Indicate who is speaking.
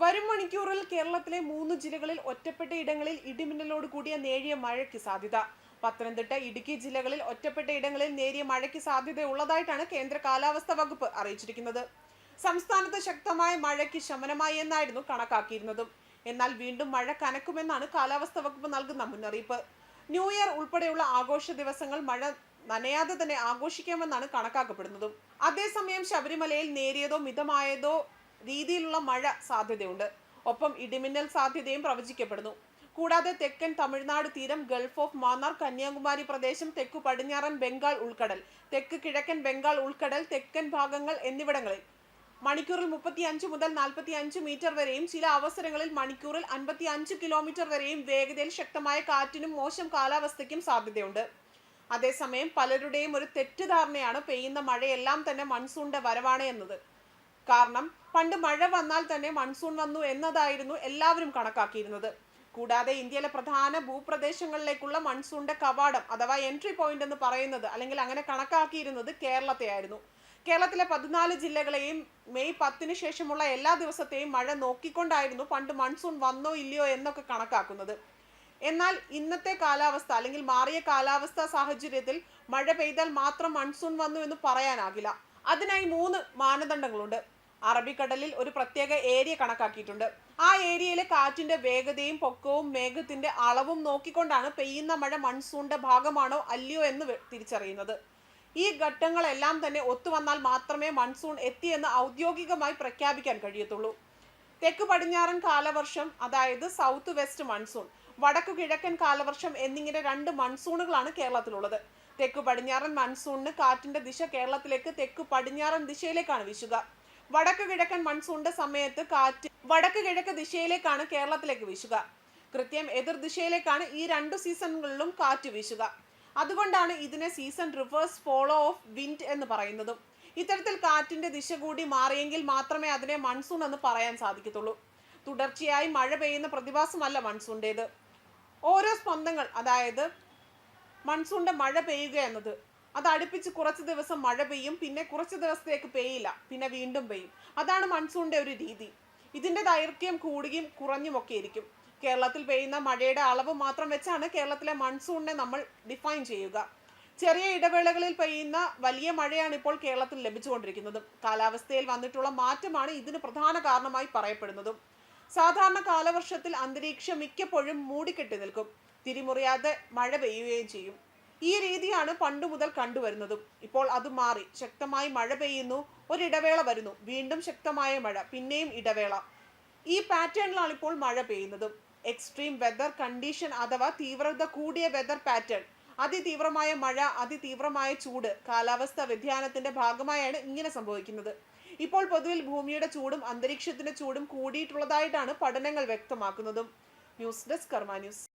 Speaker 1: വരും മണിക്കൂറിൽ കേരളത്തിലെ മൂന്ന് ജില്ലകളിൽ ഒറ്റപ്പെട്ട ഇടങ്ങളിൽ ഇടിമിന്നലോട് കൂടിയ നേരിയ മഴയ്ക്ക് സാധ്യത. പത്തനംതിട്ട ഇടുക്കി ജില്ലകളിൽ ഒറ്റപ്പെട്ട ഇടങ്ങളിൽ നേരിയ മഴയ്ക്ക് സാധ്യതയുള്ളതായിട്ടാണ് കേന്ദ്ര കാലാവസ്ഥാ വകുപ്പ് അറിയിച്ചിരിക്കുന്നത്. സംസ്ഥാനത്ത് ശക്തമായ മഴയ്ക്ക് ശമനമായി എന്നായിരുന്നു കണക്കാക്കിയിരുന്നതും. എന്നാൽ വീണ്ടും മഴ കനക്കുമെന്നാണ് കാലാവസ്ഥാ വകുപ്പ് നൽകുന്ന മുന്നറിയിപ്പ്. ന്യൂ ഇയർ ഉൾപ്പെടെയുള്ള ആഘോഷ ദിവസങ്ങൾ മഴ നനയാതെ തന്നെ ആഘോഷിക്കാമെന്നാണ് കണക്കാക്കപ്പെടുന്നതും. അതേസമയം ശബരിമലയിൽ നേരിയതോ മിതമായതോ രീതിയിലുള്ള മഴ സാധ്യതയുണ്ട്. ഒപ്പം ഇടിമിന്നൽ സാധ്യതയും പ്രവചിക്കപ്പെടുന്നു. കൂടാതെ തെക്കൻ തമിഴ്നാട് തീരം ഗൾഫ് ഓഫ് മാന്നാർ കന്യാകുമാരി പ്രദേശം തെക്കു പടിഞ്ഞാറൻ ബംഗാൾ ഉൾക്കടൽ തെക്ക് കിഴക്കൻ ബംഗാൾ ഉൾക്കടൽ തെക്കൻ ഭാഗങ്ങൾ എന്നിവിടങ്ങളിൽ മണിക്കൂറിൽ മുപ്പത്തി അഞ്ച് മുതൽ നാൽപ്പത്തി അഞ്ച് മീറ്റർ വരെയും ചില അവസരങ്ങളിൽ മണിക്കൂറിൽ അൻപത്തി അഞ്ച് കിലോമീറ്റർ വരെയും വേഗതയിൽ ശക്തമായ കാറ്റിനും മോശം കാലാവസ്ഥയ്ക്കും സാധ്യതയുണ്ട്. അതേസമയം പലരുടെയും ഒരു തെറ്റിദ്ധാരണയാണ് പെയ്യുന്ന മഴയെല്ലാം തന്നെ മൺസൂണിന്റെ വരവാണ് എന്നത്. കാരണം പണ്ട് മഴ വന്നാൽ തന്നെ മൺസൂൺ വന്നു എന്നതായിരുന്നു എല്ലാവരും കണക്കാക്കിയിരുന്നത്. കൂടാതെ ഇന്ത്യയിലെ പ്രധാന ഭൂപ്രദേശങ്ങളിലേക്കുള്ള മൺസൂണിന്റെ കവാടം അഥവാ എൻട്രി പോയിന്റ് എന്ന് പറയുന്നത് അല്ലെങ്കിൽ അങ്ങനെ കണക്കാക്കിയിരുന്നത് കേരളത്തെ ആയിരുന്നു. കേരളത്തിലെ പതിനാല് ജില്ലകളെയും മെയ് പത്തിന് ശേഷമുള്ള എല്ലാ ദിവസത്തെയും മഴ നോക്കിക്കൊണ്ടായിരുന്നു പണ്ട് മൺസൂൺ വന്നോ ഇല്ലയോ എന്നൊക്കെ കണക്കാക്കുന്നത്. എന്നാൽ ഇന്നത്തെ കാലാവസ്ഥ അല്ലെങ്കിൽ മാറിയ കാലാവസ്ഥ സാഹചര്യത്തിൽ മഴ പെയ്താൽ മാത്രം മൺസൂൺ വന്നു എന്ന് പറയാനാകില്ല. അതിനായി മൂന്ന് മാനദണ്ഡങ്ങളുണ്ട്. അറബിക്കടലിൽ ഒരു പ്രത്യേക ഏരിയ കണക്കാക്കിയിട്ടുണ്ട്. ആ ഏരിയയിലെ കാറ്റിന്റെ വേഗതയും പൊക്കവും മേഘത്തിന്റെ അളവും നോക്കിക്കൊണ്ടാണ് പെയ്യുന്ന മഴ മൺസൂണിന്റെ ഭാഗമാണോ അല്ലയോ എന്ന് തിരിച്ചറിയുന്നത്. ഈ ഘട്ടങ്ങളെല്ലാം തന്നെ ഒത്തുവന്നാൽ മാത്രമേ മൺസൂൺ എത്തിയെന്ന് ഔദ്യോഗികമായി പ്രഖ്യാപിക്കാൻ കഴിയത്തുള്ളൂ. തെക്ക് പടിഞ്ഞാറൻ കാലവർഷം അതായത് സൗത്ത് വെസ്റ്റ് മൺസൂൺ വടക്കു കിഴക്കൻ കാലവർഷം എന്നിങ്ങനെ രണ്ട് മൺസൂണുകളാണ് കേരളത്തിലുള്ളത്. തെക്കു പടിഞ്ഞാറൻ മൺസൂണിന് കാറ്റിന്റെ ദിശ കേരളത്തിലേക്ക് തെക്കു പടിഞ്ഞാറൻ ദിശയിലേക്കാണ് വീശുക. വടക്ക് കിഴക്കൻ മൺസൂണിന്റെ സമയത്ത് കാറ്റ് വടക്കു കിഴക്ക് ദിശയിലേക്കാണ് കേരളത്തിലേക്ക് വീശുക. കൃത്യം എതിർ ദിശയിലേക്കാണ് ഈ രണ്ടു സീസണുകളിലും കാറ്റ് വീശുക. അതുകൊണ്ടാണ് ഇതിനെ season reverse flow of wind എന്ന് പറയുന്നതും. ഇത്തരത്തിൽ കാറ്റിന്റെ ദിശ കൂടി മാറിയെങ്കിൽ മാത്രമേ അതിനെ മൺസൂൺ എന്ന് പറയാൻ സാധിക്കത്തുള്ളൂ. തുടർച്ചയായി മഴ പെയ്യുന്ന പ്രതിഭാസമല്ല മൺസൂണിന്റേത് ഓരോ സ്പന്ദങ്ങൾ അതായത് മൺസൂണിന്റെ മഴ പെയ്യുക എന്നത് അത് അടുപ്പിച്ച് കുറച്ച് ദിവസം മഴ പെയ്യും പിന്നെ കുറച്ച് ദിവസത്തേക്ക് പെയ്യില്ല പിന്നെ വീണ്ടും പെയ്യും. അതാണ് മൺസൂണിന്റെ ഒരു രീതി. ഇതിന്റെ ദൈർഘ്യം കൂടുകയും കുറഞ്ഞും ഒക്കെ ഇരിക്കും കേരളത്തിൽ പെയ്യുന്ന മഴയുടെ അളവ് മാത്രം വെച്ചാണ് കേരളത്തിലെ മൺസൂണിനെ നമ്മൾ ഡിഫൈൻ ചെയ്യുക. ചെറിയ ഇടവേളകളിൽ പെയ്യുന്ന വലിയ മഴയാണ് ഇപ്പോൾ കേരളത്തിൽ ലഭിച്ചുകൊണ്ടിരിക്കുന്നത്. കാലാവസ്ഥയിൽ വന്നിട്ടുള്ള മാറ്റമാണ് ഇതിന് പ്രധാന കാരണമായി പറയപ്പെടുന്നതും. സാധാരണ കാലവർഷത്തിൽ അന്തരീക്ഷം മിക്കപ്പോഴും മൂടിക്കെട്ടി നിൽക്കും. തിരിമുറിയാതെ മഴ പെയ്യുകയും ചെയ്യും. ഈ രീതിയാണ് പണ്ടു മുതൽ കണ്ടുവരുന്നതും. ഇപ്പോൾ അത് മാറി. ശക്തമായി മഴ പെയ്യുന്നു ഒരിടവേള വരുന്നു. വീണ്ടും ശക്തമായ മഴ പിന്നെയും ഇടവേള. ഈ പാറ്റേണിലാണ് ഇപ്പോൾ മഴ പെയ്യുന്നതും. എക്സ്ട്രീം വെതർ കണ്ടീഷൻ അഥവാ തീവ്രത കൂടിയ വെതർ പാറ്റേൺ. അതിതീവ്രമായ മഴ അതിതീവ്രമായ ചൂട് കാലാവസ്ഥ വ്യതിയാനത്തിന്റെ ഭാഗമായാണ് ഇങ്ങനെ സംഭവിക്കുന്നത്. ഇപ്പോൾ പൊതുവിൽ ഭൂമിയുടെ ചൂടും അന്തരീക്ഷത്തിന്റെ ചൂടും കൂടിയിട്ടുള്ളതായിട്ടാണ് പഠനങ്ങൾ വ്യക്തമാക്കുന്നതും. News desk Karma news.